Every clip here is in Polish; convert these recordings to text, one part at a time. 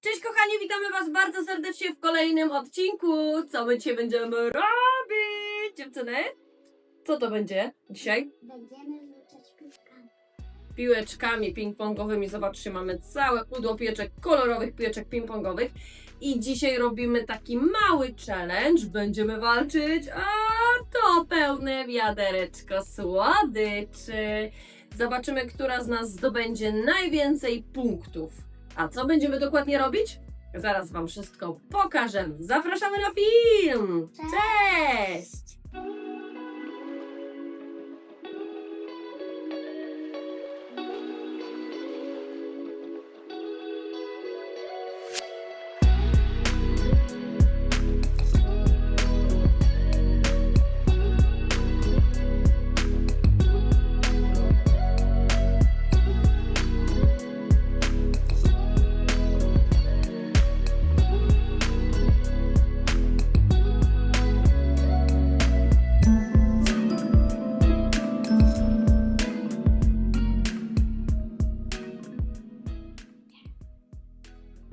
Cześć kochani, witamy Was bardzo serdecznie w kolejnym odcinku. Co my dzisiaj będziemy robić, dziewczyny? Co to będzie dzisiaj? Będziemy rzucać piłkami. Piłeczkami ping-pongowymi. Zobaczcie, mamy całe pudło piłeczek kolorowych, piłeczek ping-pongowych. I dzisiaj robimy taki mały challenge. Będziemy walczyć, a to pełne wiadereczko słodyczy. Zobaczymy, która z nas zdobędzie najwięcej punktów. A co będziemy dokładnie robić? Zaraz Wam wszystko pokażę. Zapraszamy na film! Cześć!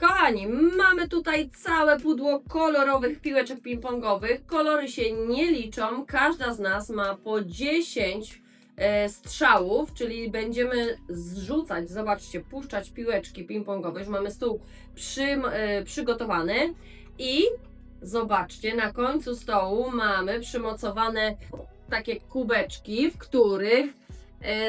Kochani, mamy tutaj całe pudło kolorowych piłeczek ping-pongowych. Kolory się nie liczą. Każda z nas ma po 10 e, strzałów, czyli będziemy zrzucać, zobaczcie, puszczać piłeczki ping-pongowe. Już mamy stół przy, e, przygotowany i zobaczcie, na końcu stołu mamy przymocowane takie kubeczki, w których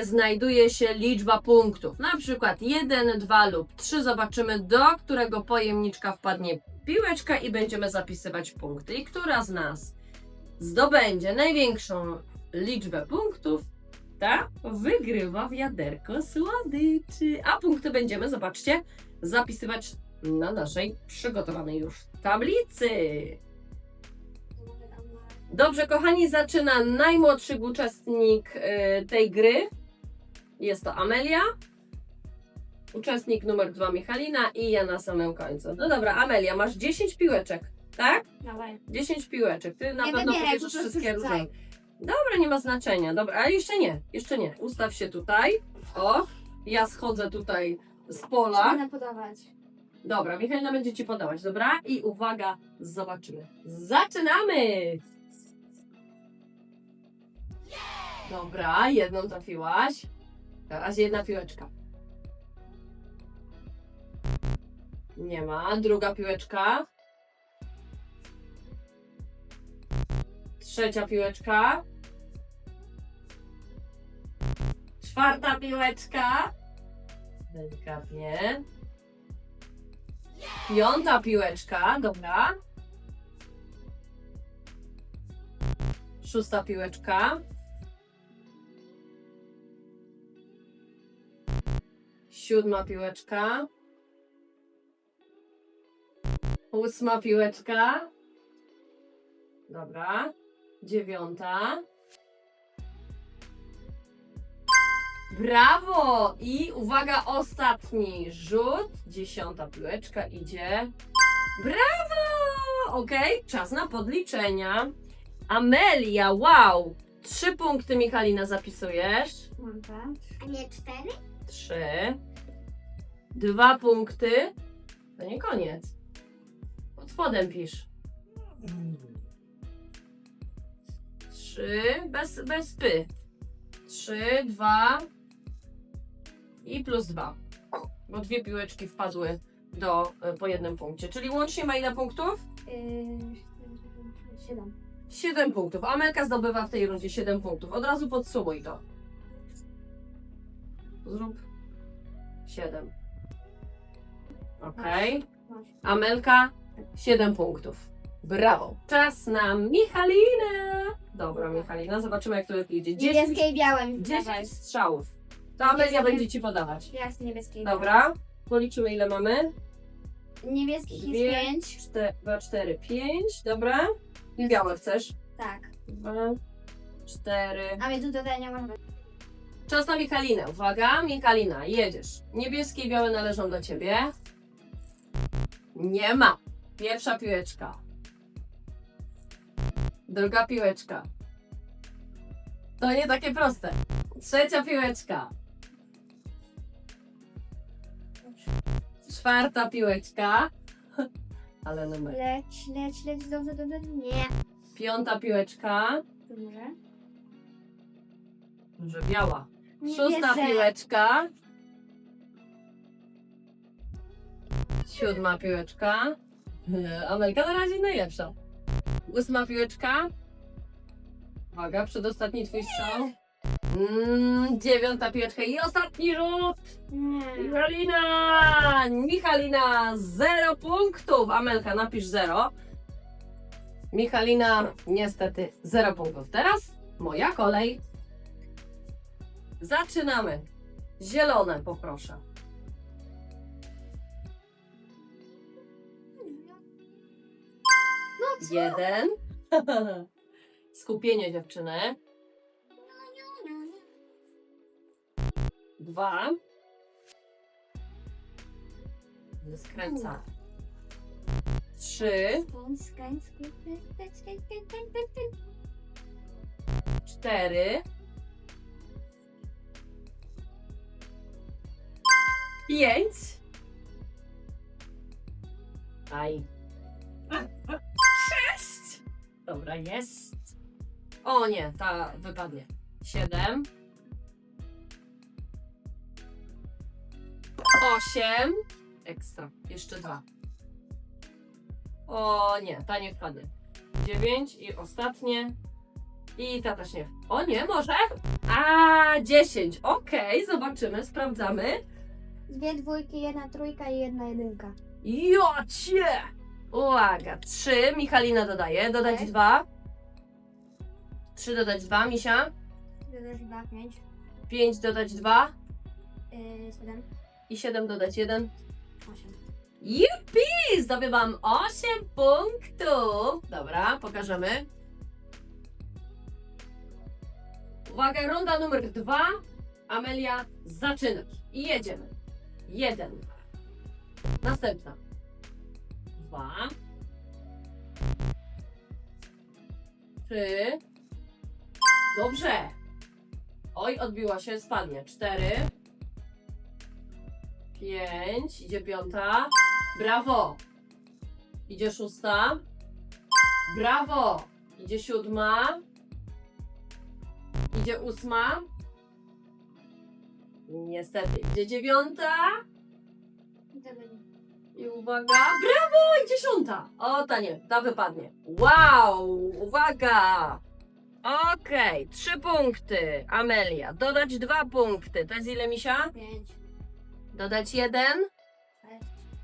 znajduje się liczba punktów. Na przykład 1, 2 lub 3. Zobaczymy, do którego pojemniczka wpadnie piłeczka i będziemy zapisywać punkty. I która z nas zdobędzie największą liczbę punktów, ta wygrywa wiaderko słodyczy. A punkty będziemy, zobaczcie, zapisywać na naszej przygotowanej już tablicy. Dobrze, kochani, zaczyna najmłodszy uczestnik y, tej gry. Jest to Amelia. Uczestnik numer dwa Michalina i ja na samym końcu. No dobra, Amelia, masz 10 piłeczek, tak? Dawaj. 10 piłeczek. Ty na Nie pewno wybieraj, pobierzesz prostu wszystkie rzucaj. różne. Dobra, nie ma znaczenia. Dobra, ale jeszcze nie, jeszcze nie. Ustaw się tutaj. O, ja schodzę tutaj z pola. Będę podawać. Dobra, Michalina będzie ci podawać, dobra? I uwaga, zobaczymy. Zaczynamy! Dobra, jedną trafiłaś. Teraz jedna piłeczka. Nie ma. Druga piłeczka. Trzecia piłeczka. Czwarta piłeczka. Delikatnie. Piąta piłeczka, dobra. Szósta piłeczka. Siódma piłeczka. Ósma piłeczka. Dobra. Dziewiąta. Brawo! I uwaga, ostatni rzut. Dziesiąta piłeczka idzie. Brawo! Okej, czas na podliczenia. Amelia, wow! Trzy punkty Michalina zapisujesz. Mam tak. A nie cztery? Trzy. Dwa punkty. To nie koniec. Pod spodem pisz. Trzy. Bez, bez py. Trzy, dwa. I plus dwa. Bo dwie piłeczki wpadły do, e, po jednym punkcie. Czyli łącznie ma ile punktów? Yy, siedem. 7 punktów. Amelka zdobywa w tej rundzie 7 punktów. Od razu podsumuj to. Zrób 7. Okej. Amelka 7 punktów. Brawo. Czas na Michalinę. Dobra, Michalina, zobaczymy jak to idzie. 10, Niebieskie i białe mi 10 podawaj. strzałów. To Amelia będzie ci podawać. Ja chcę niebieskie i Dobra. Policzymy ile mamy. Niebieskich jest Dwie. pięć. 2, 4, 5. Dobra. I białe chcesz? Tak. 2, 4, A tu tutaj nie można. Czas na Michalinę. Uwaga, Michalina, jedziesz. Niebieskie i białe należą do ciebie. Nie ma. Pierwsza piłeczka. Druga piłeczka. To nie takie proste. Trzecia piłeczka. Czwarta piłeczka. Ale numer. Leć, leć, leć, dobrze, dobrze. Nie. Piąta piłeczka. To może? Może biała. Nie Szósta wierzę. piłeczka. Siódma piłeczka. Amelka na razie najlepsza. Ósma piłeczka. Uwaga, przedostatni twój strzał. Mm, dziewiąta piłeczka i ostatni rzut. Michalina! Michalina, zero punktów. Amelka, napisz zero. Michalina, niestety, zero punktów. Teraz moja kolej. Zaczynamy. Zielone poproszę. Jeden. Skupienie dziewczyny. Dwa. Skręca. Trzy. Cztery. Pięć. Aj dobra, jest, o nie, ta wypadnie, siedem, osiem, ekstra, jeszcze dwa, o nie, ta nie wpadnie, dziewięć i ostatnie, i ta też nie. O nie, może? A, 10. Okej, zobaczymy, sprawdzamy. Dwie dwójki, jedna trójka i jedna jedynka. Jocie! Uwaga, 3. Michalina dodaje. Dodać. 2. 3 dodać 2, Misia. Dodać dwa, pięć, 5 dodać 2. yy, siedem, I 7 dodać 1. osiem. Jupi! Zdobywam 8 punktów. Dobra, pokażemy. Uwaga, runda numer 2. Amelia, zaczynasz. I jedziemy. Jeden. Następna. Dwa. Trzy. Dobrze. Oj, odbiła się, spadnie. Cztery. Pięć. Idzie piąta. Brawo. Idzie szósta. Brawo. Idzie siódma. Idzie ósma. Niestety idzie dziewiąta. I uwaga. Brawo! I dziesiąta. O, ta nie, ta wypadnie. Wow! Uwaga! Okej, trzy punkty. Amelia. Dodać dwa punkty. To jest ile, Misia? Pięć, Dodać jeden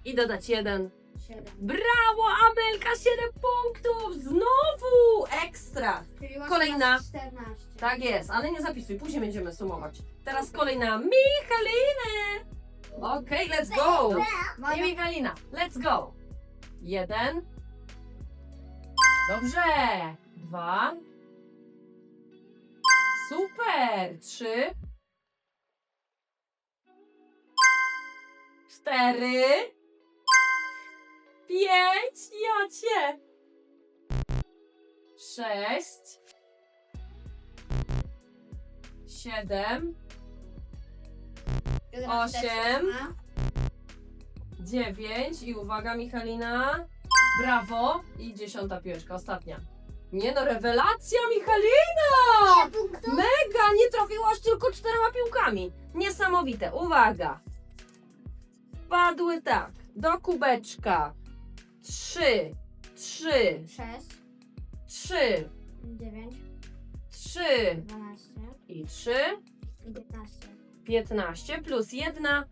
i dodać jeden. siedem. Brawo, Amelka, 7 punktów! Znowu! Ekstra! Kolejna. masz Czternaście. Tak jest, ale nie zapisuj, później będziemy sumować. Teraz kolejna Michalinę! Okej, let's go! I Michalina, let's go! Jeden. Dobrze! Dwa. Super! Trzy. Cztery. Pięć. Ja cię. Sześć. Siedem. Osiem. Dziewięć i uwaga Michalina. Brawo. I dziesiąta piłeczka, ostatnia. Nie no, rewelacja Michalina! Punktów. Mega, nie trafiłaś tylko czterema piłkami. Niesamowite, uwaga. Padły tak, do kubeczka. Trzy, trzy, Sześć, trzy, dziewięć, trzy dwanaście i trzy. i piętnaście. 15 plus jedna.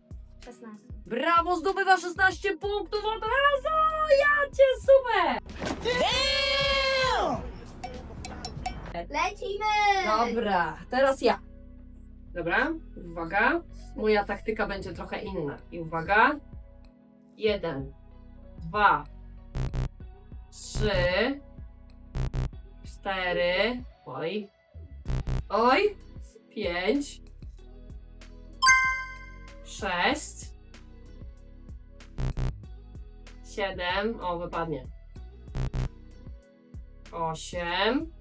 Szesnaście. Brawo, zdobywa 16 punktów od razu! Ja cię super! Lecimy! Dobra, teraz ja. Dobra, uwaga. Moja taktyka będzie trochę inna. I uwaga. Jeden, dwa, trzy, cztery, oj, oj, pięć, sześć, siedem, o wypadnie, osiem,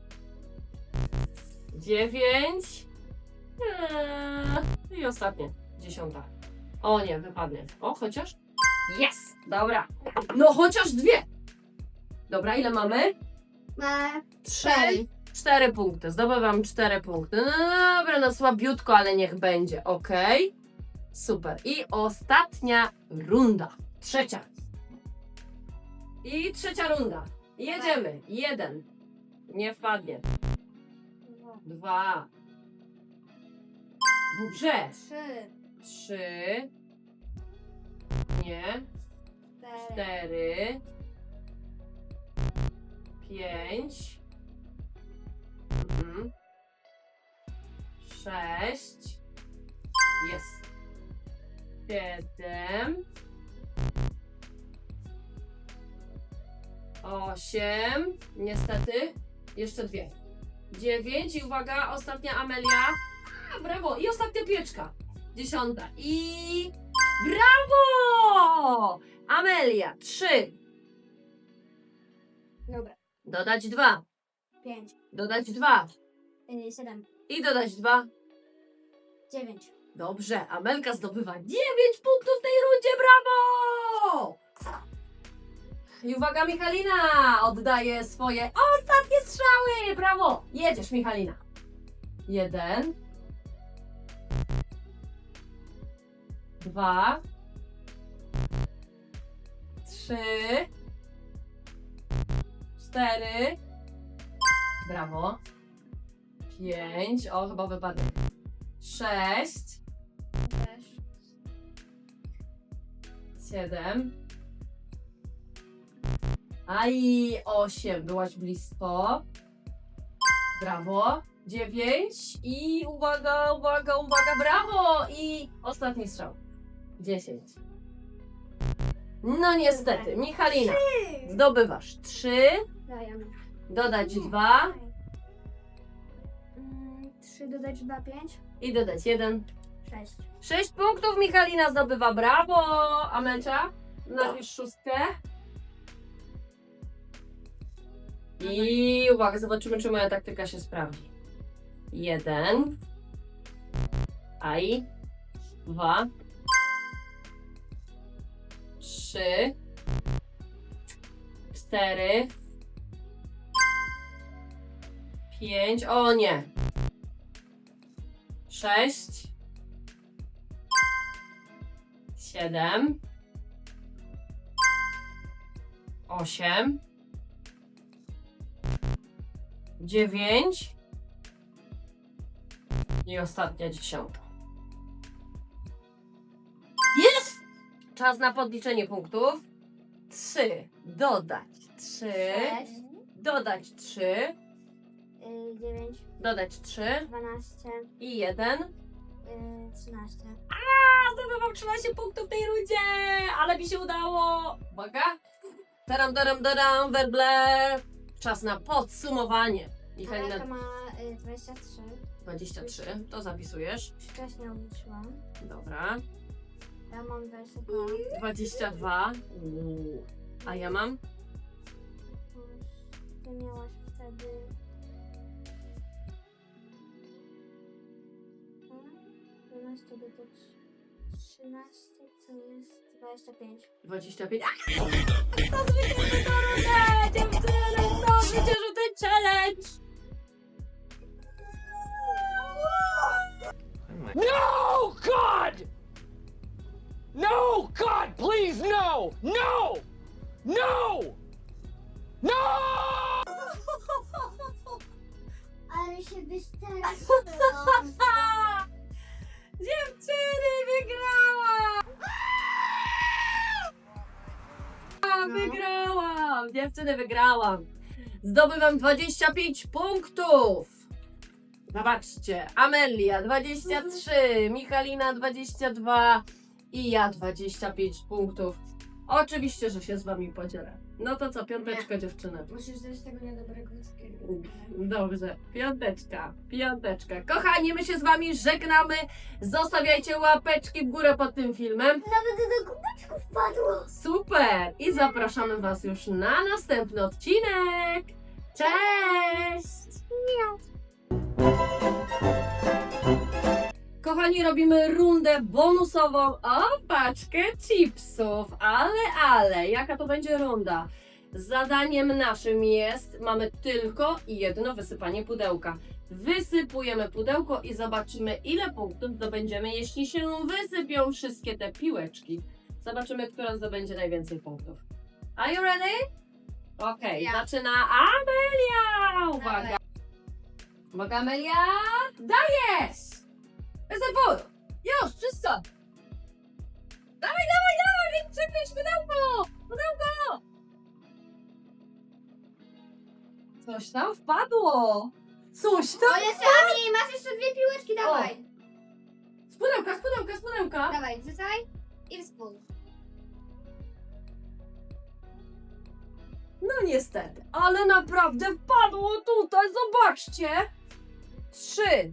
dziewięć, eee, i ostatnie, dziesiąta. O nie, wypadnie. O, chociaż Jest! Dobra. No chociaż dwie. Dobra, ile mamy? Ma Trzy. cztery. Punkty. Zdobywam cztery punkty. No dobra, no słabiutko, ale niech będzie. Ok. Super. I ostatnia runda. Trzecia. I trzecia runda. Jedziemy. Jeden. Nie wpadnie. Dwa. Dobrze. Trzy. Trzy. Nie. Cztery. Cztery. Pięć. Mhm. Sześć. Jest. Siedem. Osiem. Niestety. Jeszcze dwie. Dziewięć. I uwaga, ostatnia Amelia. A, brawo. I ostatnia pieczka. Dziesiąta. I... Brawo! Amelia. Trzy. Dobra. Dodać dwa. Pięć. Dodać dwa. Y, Siedem. I dodać dwa. Dziewięć. Dobrze, Amelka zdobywa 9 punktów w tej rundzie, brawo! I uwaga, Michalina oddaje swoje ostatnie strzały, brawo! Jedziesz, Michalina. Jeden. Dwa. Trzy. Cztery. Brawo. Pięć. O, chyba wypadek. Sześć. Siedem. Aj, osiem. Byłaś blisko. Brawo. Dziewięć. I uwaga, uwaga, uwaga, brawo! I ostatni strzał. Dziesięć. No niestety, Michalina, zdobywasz trzy, dodać dwa Mm, Trzy dodać dwa, pięć. i dodać jeden. Sześć. Sześć punktów Michalina zdobywa, brawo! Amelcia, napisz szóstkę. I uwaga, zobaczymy, czy moja taktyka się sprawdzi. Jeden. Aj. Dwa. Trzy. Cztery. Pięć. O nie. Sześć. Siedem. Osiem. Dziewięć. I ostatnia dziesiąta. Jest! Czas na podliczenie punktów. Trzy. Dodać trzy. Sześć. Dodać trzy. y, Dziewięć. Dodać trzy. Dwanaście. I jeden. Y, Trzynaście. A, zdobywam 13 punktów w tej rundzie! Ale mi się udało! Uwaga! Taram, taram, taram, werble! Czas na podsumowanie. Michalina ma y, 23. 23, to zapisujesz. Wcześniej obliczyłam. Dobra. Ja mam 22. 22. Uuu. A ja mam? Ty miałaś wtedy... 12 do 13 to jest 25. 25. A! To zwycięży rundę! Dziewczyny, to zwycięży ten challenge! No, God! No, God, please, no! No! No! No! Ale się wystraszyłam. Dziewczyny, wygrałam! A, No. Wygrałam! Dziewczyny, wygrałam! Zdobywam 25 punktów! Zobaczcie, Amelia 23, Michalina 22 i ja 25 punktów. Oczywiście, że się z wami podzielę. No to co, piąteczka dziewczyny. Musisz dać tego niedobrego cukierka. Dobrze, piąteczka, piąteczka. Kochani, my się z wami żegnamy. Zostawiajcie łapeczki w górę pod tym filmem. Nawet do kubeczku wpadło. Super! I zapraszamy was już na następny odcinek. Cześć! Kochani, robimy rundę bonusową o paczkę chipsów. Ale, ale, jaka to będzie runda? Zadaniem naszym jest, mamy tylko jedno wysypanie pudełka. Wysypujemy pudełko i zobaczymy, ile punktów zdobędziemy, jeśli się wysypią wszystkie te piłeczki. Zobaczymy, która zdobędzie najwięcej punktów. Are you ready? Okej, Ja. zaczyna Amelia! Uwaga! Uwaga, Amelia! Dajesz! Wysypuj! Już, wszystko! Dawaj, dawaj, dawaj! Wysypiesz pudełko! Pudełko! Coś tam wpadło! Coś tam! O, jeszcze Ami, masz jeszcze dwie piłeczki, dawaj. Z pudełka, z pudełka, z pudełka! Dawaj, wrzucaj i współ. No niestety, ale naprawdę wpadło tutaj, zobaczcie! 3,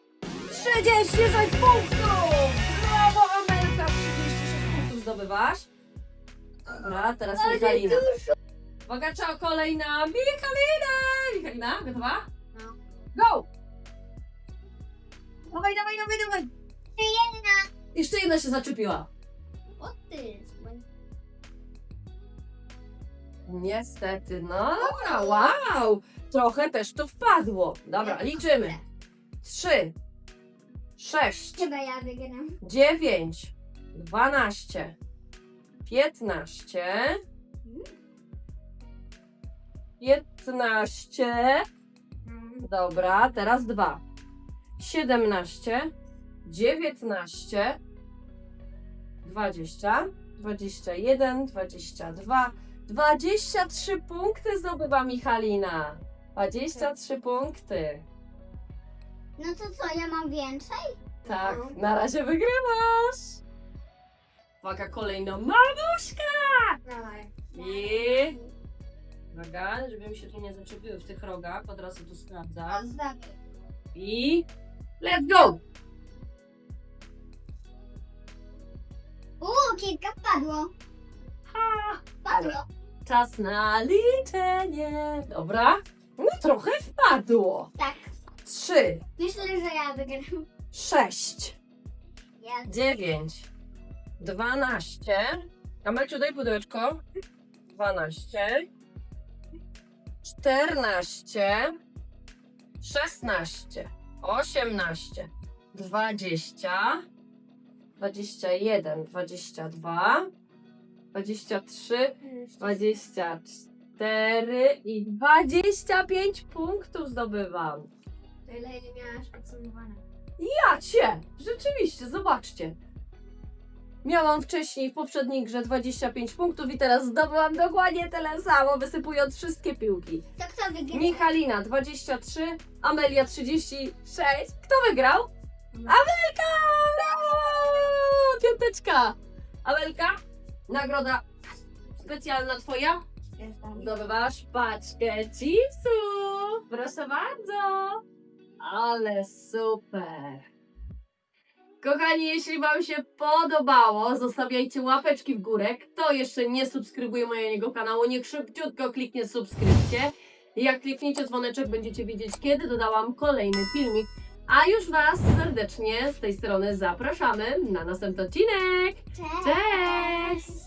36 punktów! Brawo Amelka, 36 punktów zdobywasz. Dobra, teraz Michalina. Uwaga, czas kolej na Michalinę! Michalina, gotowa? No. Go! Dawaj, dawaj, dawaj, dawaj! Jedna. Jeszcze jedna się zaczepiła. O ty. Niestety, no dobra, wow! Trochę też tu wpadło. Dobra, liczymy. 3, 6, Chyba ja wygram. 9, 12, 15, 15, dobra, teraz 2, 17, 19, 20, 21, 22, 23 punkty zdobywa Michalina. 23 punkty. No to co, ja mam więcej? Tak, No. na razie wygrywasz. Uwaga, kolejna mamuszka! Dawaj. I... Uwaga, żeby mi się tu nie zaczepiły w tych rogach, od razu tu sprawdzam. I... Let's go! Uuu, kilka wpadło. Ha! Wpadło. Czas na liczenie. Dobra. No trochę wpadło. Tak. Trzy, Myślę, że ja wygram. sześć, Ja. dziewięć, dwanaście. Amelciu, daj pudełeczko. Dwanaście. Czternaście. Szesnaście. Osiemnaście. Dwadzieścia. Dwadzieścia jeden. Dwadzieścia dwa. Dwadzieścia trzy. 24 i 25 punktów zdobywam. To ile miałaś podsumowane? Ja cię! Rzeczywiście, zobaczcie. Miałam wcześniej w poprzedniej grze 25 punktów i teraz zdobyłam dokładnie tyle samo, wysypując wszystkie piłki. To kto wygra? Michalina 23, Amelia 36. Kto wygrał? Amelka! Brawo! Piąteczka! Amelka, nagroda specjalna twoja. Zdobywasz paczkę chipsów. Proszę bardzo. Ale super. Kochani, jeśli Wam się podobało, zostawiajcie łapeczki w górę. Kto jeszcze nie subskrybuje mojego kanału, niech szybciutko kliknie subskrypcję. Jak klikniecie dzwoneczek, będziecie wiedzieć, kiedy dodałam kolejny filmik. A już Was serdecznie z tej strony zapraszamy na następny odcinek. Cześć! Cześć!